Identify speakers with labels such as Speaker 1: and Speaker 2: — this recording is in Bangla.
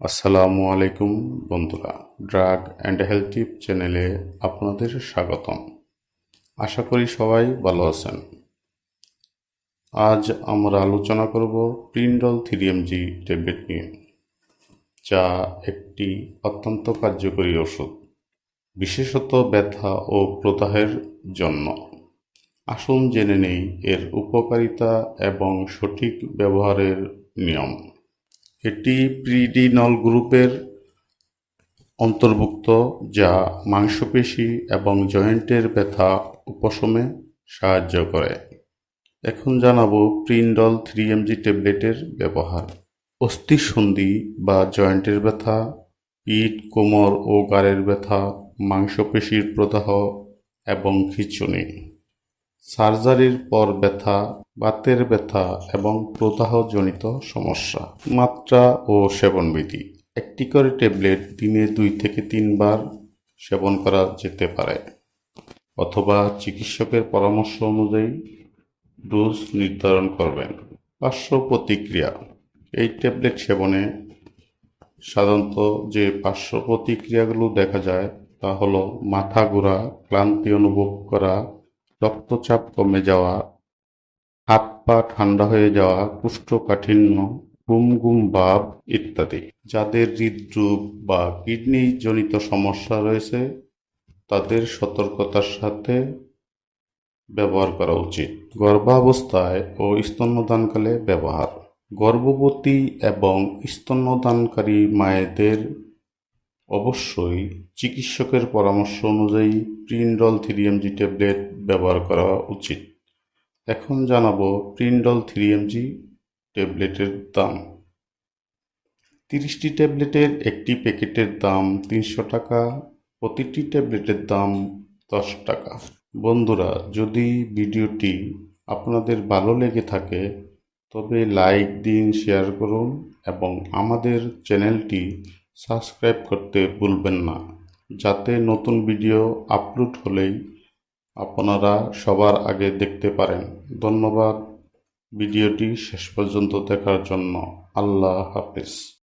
Speaker 1: আসসালামু আলাইকুম বন্ধুরা, ড্রাগ অ্যান্ড হেলথ টিপ চ্যানেলে আপনাদের স্বাগতম। আশা করি সবাই ভালো আছেন। আজ আমরা আলোচনা করব প্রিন্ডল থ্রি এমজি ট্যাবলেট নিয়ে, যা একটি অত্যন্ত কার্যকরী ওষুধ, বিশেষত ব্যথা ও প্রদাহের জন্য। আসুন জেনে নেই এর উপকারিতা এবং সঠিক ব্যবহারের নিয়ম। এটি প্রিডিনল গ্রুপের অন্তর্ভুক্ত, যা মাংসপেশি এবং জয়েন্টের ব্যথা উপশমে সাহায্য করে। এখন জানাব প্রিন্ডল থ্রি এমজি ট্যাবলেটের ব্যবহার। অস্থিসন্ধি বা জয়েন্টের ব্যথা, পিঠ, কোমর ও গাড়ের ব্যথা, মাংসপেশির প্রদাহ এবং খিঁচুনি। সার্জারির পর ব্যথা, বাতের ব্যথা এবং প্রদাহজনিত সমস্যা। মাত্রা ও সেবনবিধি। একটি করে ট্যাবলেট দিনে দুই থেকে তিনবার সেবন করা যেতে পারে অথবা চিকিৎসকের পরামর্শ অনুযায়ী ডোজ নির্ধারণ করবেন। পার্শ্ব প্রতিক্রিয়া। এই ট্যাবলেট সেবনে সাধারণত যে পার্শ্ব প্রতিক্রিয়াগুলো দেখা যায় তা হলো মাথা ঘোরা, ক্লান্তি অনুভব করা রক্তচাপ কমে যাওয়া, হাত পা ঠান্ডা হয়ে যাওয়া, কুষ্ঠকাঠিন্য গুম গুম ভাব ইত্যাদি। যাদের হৃদরোগ বা কিডনি জনিত সমস্যা রয়েছে, তাদের সতর্কতার সাথে ব্যবহার করা উচিত। গর্ভাবস্থায় ও স্তন্যদানকালে ব্যবহার। গর্ভবতী এবং স্তন্যদানকারী মায়েদের অবশ্যই চিকিৎসকের পরামর্শ অনুযায়ী প্রিন্ডল থ্রি এমজি ট্যাবলেট ব্যবহার করা উচিত। এখন জানাব প্রিন্ডল থ্রি এমজি ট্যাবলেটের দাম। তিরিশটি ট্যাবলেটের একটি প্যাকেটের দাম তিনশো টাকা, প্রতিটি ট্যাবলেটের দাম দশ টাকা। বন্ধুরা, যদি ভিডিওটি আপনাদের ভালো লেগে থাকে, তবে লাইক দিন, শেয়ার করুন এবং আমাদের চ্যানেলটি সাবস্ক্রাইব করতে ভুলবেন না। যাতে নতুন ভিডিও আপলোড হলেই আপনারা সবার আগে দেখতে পারেন। ধন্যবাদ। ভিডিওটি শেষ পর্যন্ত দেখার জন্য আল্লাহ হাফেজ।